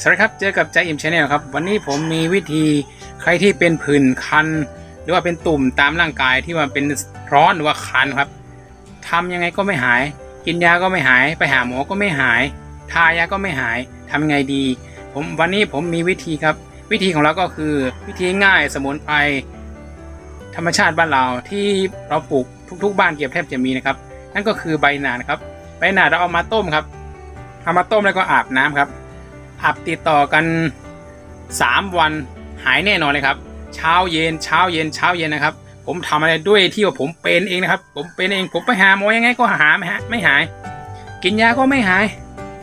สวัสดีครับ เจอกับใจอิ่มชาแนลครับ วันนี้ผมมีวิธีใครที่เป็นผื่นคัน หรือว่าเป็นตุ่มตามร่างกายที่ว่าเป็นร้อนหรือว่าคันครับทำยังไงก็ไม่หาย กินยาก็ไม่หาย ไปหาหมอก็ไม่หาย ทายาก็ไม่หายทำยังไงดี ผมวันนี้ผมมีวิธีครับ วิธีของเราก็คือวิธีง่ายสมุนไพรธรรมชาติบ้านเราที่เราปลูกทุก ๆ บ้านเกือบแทบจะมีนะครับ นั่นก็คือใบหนาดครับ ใบหนาดเราเอามาต้มครับเอามาต้มแล้วก็อาบน้ำครับ อาบติดต่อกัน 3 วันหายแน่นอนเลยครับ เช้าเย็นเช้าเย็นเช้าเย็นนะครับ ผมทำอะไรด้วยที่ว่าผมเป็นเองนะครับ ผมเป็นเองผมไปหาหมอยังไงก็หาไม่ฮะไม่หาย กินยาก็ไม่หาย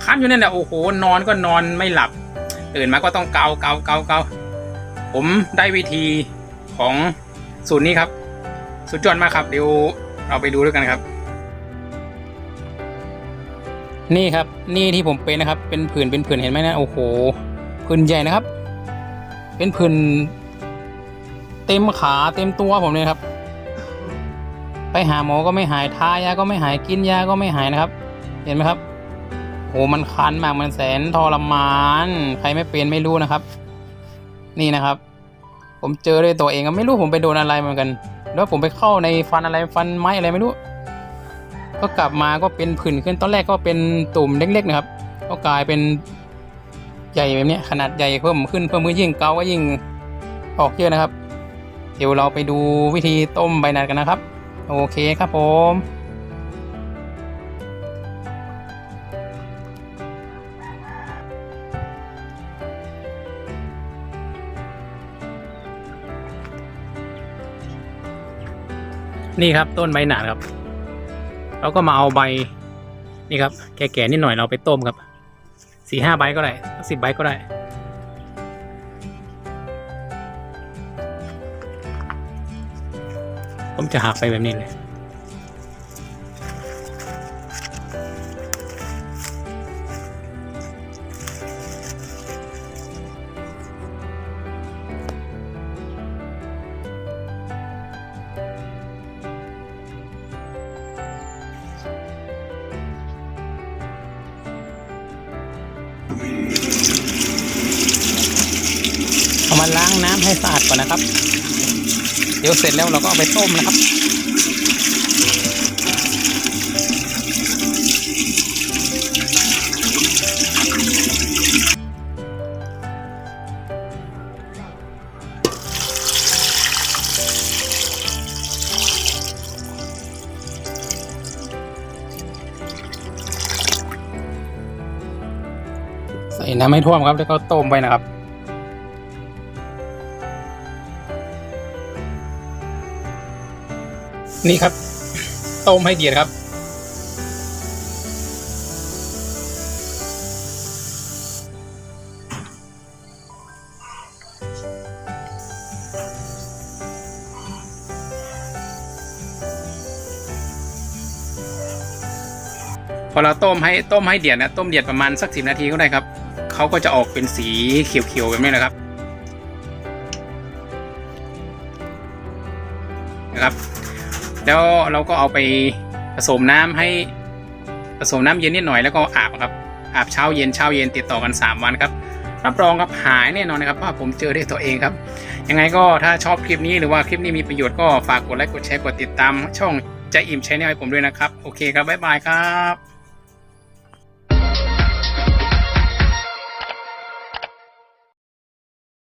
คันอยู่นั่นแหละโอ้โห นอนก็นอนไม่หลับ ตื่นมาก็ต้องเกาเกาเกาเกาผมได้วิธีของสูตรนี้ครับ สุดยอดมากครับเดี๋ยวเราไปดูด้วยกันครับ นี่ครับนี่ที่ผมเป็นนะครับ เป็นผื่นเป็นผื่นเห็นไหมนะโอ้โหผื่นใหญ่นะครับ เป็นผื่นเต็มขาเต็มตัวผมเลยครับ ไปหาหมอก็ไม่หายทายาก็ไม่หายกินยาก็ไม่หายนะครับ เห็นไหมครับโอ้มันคันมากมันแสนทรมาน ใครไม่เป็นไม่รู้นะครับ นี่นะครับ ผมเจอด้วยตัวเองอะไม่รู้ผมไปโดนอะไรเหมือนกัน แล้วผมไปเข้าในฟันอะไรฟันไม้อะไรไม่รู้ ก็กลับมาก็เป็นผื่นขึ้นตอนแรกก็เป็นตุ่มเล็กๆนะครับ ก็กลายเป็นใหญ่แบบนี้ขนาดใหญ่เพิ่มขึ้นเพิ่มขึ้นยิ่งเกาก็ยิ่งออกเยอะนะครับ เดี๋ยวเราไปดูวิธีต้มใบหนาดกันนะครับ โอเคครับผมนี่ครับต้นใบหนาดครับ เราก็มาเอาใบนี่ครับแก่ๆนิดหน่อยเราไปต้มครับสี่ห้าใบก็ได้สิบใบก็ได้ ผมจะหักไปแบบนี้เลย เอามาล้างน้ำให้สะอาดก่อนนะครับ เดี๋ยวเสร็จแล้วเราก็เอาไปต้มนะครับ ใส่น้ำไม่ท่วมครับแล้วก็ต้มไปนะครับนี่ครับ ต้มให้เดือดครับ พอเราต้มให้ต้มให้เดือดนะต้มเดือดประมาณสักสิบนาทีก็ได้ครับ เขาก็จะออกเป็นสีเขียวๆแบบนี้นะครับนะครับ แล้วเราก็เอาไปผสมน้ำให้ผสมน้ำเย็นนิดหน่อยแล้วก็อาบครับอาบเช้าเย็นเช้าเย็นติดต่อกัน 3 วันครับรับรองครับหายแน่นอนนะครับว่าผมเจอด้วยตัวเองครับ ยังไงก็ถ้าชอบคลิปนี้หรือว่าคลิปนี้มีประโยชน์ก็ฝากกดไลค์กดแชร์กดติดตาม ช่องใจอิ่มชแนลให้ผมด้วยนะครับ โอเคครับบ๊ายบายครับ